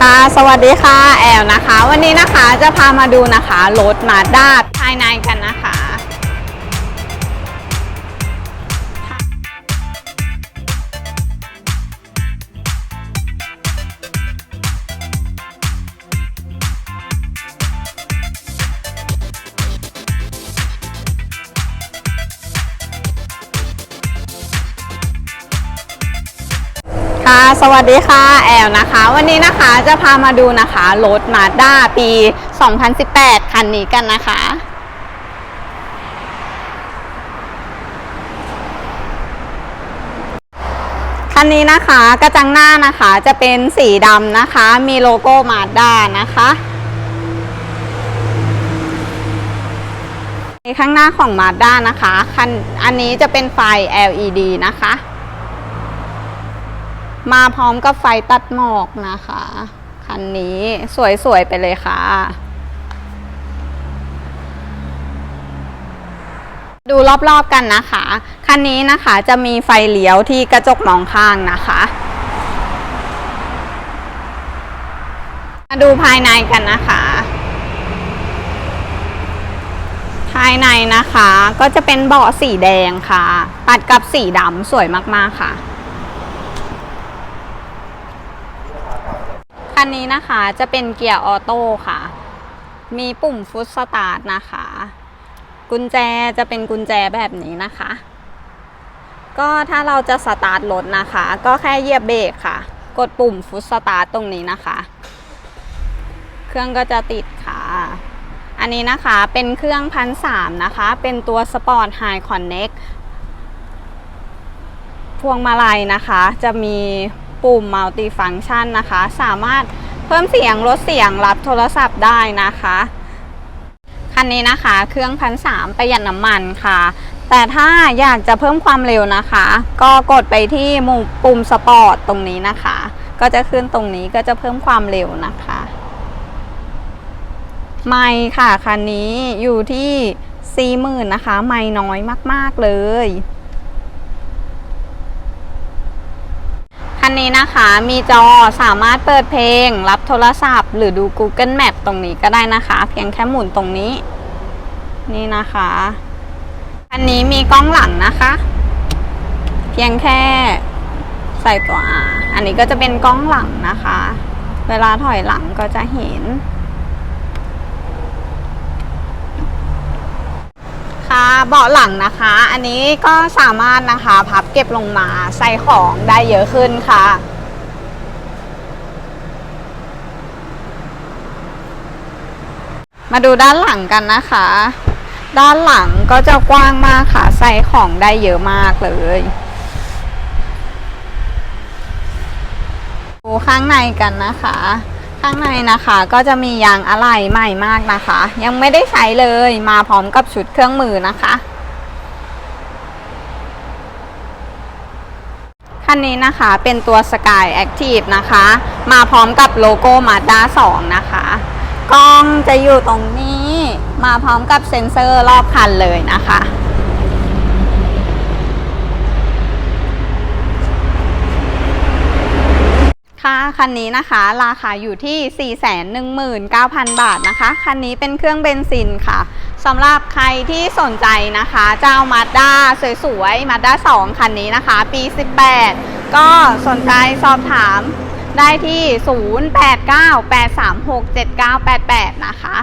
ค่ะ สวัสดีค่ะ แอลนะคะ วันนี้นะคะจะพามาดูนะคะรถมาด้าภายในกันนะคะ ค่ะสวัสดีค่ะ แอลนะคะ วันนี้นะคะจะพามาดูนะคะรถมาด้าปี 2018 คันนี้กันนะคะ คันนี้นะคะกระจังหน้านะคะจะเป็นสีดำนะคะ มีโลโก้มาด้านะคะในข้างหน้าของมาด้านะคะคันอันนี้จะเป็นไฟ LED นะคะ มาพร้อมกับไฟตัดหมอกนะคะ คันนี้สวยๆไปเลยค่ะ ดูรอบๆกันนะคะ คันนี้นะคะจะมีไฟเลี้ยวที่กระจกมองข้างนะคะมาดูภายในกันนะคะ ภายในนะคะก็จะเป็นเบาะสีแดงค่ะ ตัดกับสีดำสวยมากๆค่ะ คันนี้นะคะจะเป็นเกียร์ออโต้ค่ะ มีปุ่มฟุตสตาร์ทนะคะ กุญแจจะเป็นกุญแจแบบนี้นะคะ ก็ถ้าเราจะสตาร์ทรถนะคะ ก็แค่เหยียบเบรกค่ะ กดปุ่มฟุตสตาร์ทตรงนี้นะคะ เครื่องก็จะติดค่ะ อันนี้นะคะเป็นเครื่องพันสามนะคะ เป็นตัวสปอร์ตไฮคอนเน็กพวงมาลัยนะคะ จะมี ปุ่มมัลติฟัง c t ชันนะคะ สามารถเพิ่มเสียงลดเสียงรับโทรศัพท์ได้นะคะ คันนี้นะคะเครื่องพันสามประหยัดน้ำมันค่ะ แต่ถ้าอยากจะเพิ่มความเร็วนะคะ ก็กดไปที่มุมปุ่มสปอร์ตตรงนี้นะคะ ก็จะขึ้นตรงนี้ก็จะเพิ่มความเร็วนะคะไม่ค่ะคันนี้อยู่ที่40,000นะคะ ไม่น้อยมาก ๆ เลย คันนี้นะคะมีจอสามารถเปิดเพลง รับโทรศัพท์ หรือดู Google Map ตรงนี้ก็ได้นะคะ เพียงแค่หมุนตรงนี้ นี่นะคะอันนี้มีกล้องหลังนะคะ เพียงแค่ใส่ตัว R อันนี้ก็จะเป็นกล้องหลังนะคะ เวลาถอยหลังก็จะเห็น ค่ะ เบาะหลังนะคะ อันนี้ก็สามารถนะคะพับเก็บลงมาใส่ของได้เยอะขึ้นค่ะ มาดูด้านหลังกันนะคะ ด้านหลังก็จะกว้างมากค่ะ ใส่ของได้เยอะมากเลยดูข้างในกันนะคะ ข้างในนะคะก็จะมียางอะไหล่ใหม่มากนะคะ ยังไม่ได้ใช้เลยมาพร้อมกับชุดเครื่องมือนะคะคันนี้นะคะเป็นตัว Sky Active นะคะ มาพร้อมกับโลโก้ Mazda 2 นะคะ กล้องจะอยู่ตรงนี้ มาพร้อมกับเซ็นเซอร์รอบคันเลยนะคะ ค่ะคันนี้นะคะ ราคาอยู่ที่ 419,000 บาทนะคะ คันนี้เป็นเครื่องเบนซินค่ะสำหรับใครที่สนใจนะคะ เจ้ามาด้าสวยๆมาด้า2คันนี้นะคะ ปี 18 ก็สนใจสอบถามได้ที่ 0898367988 นะคะ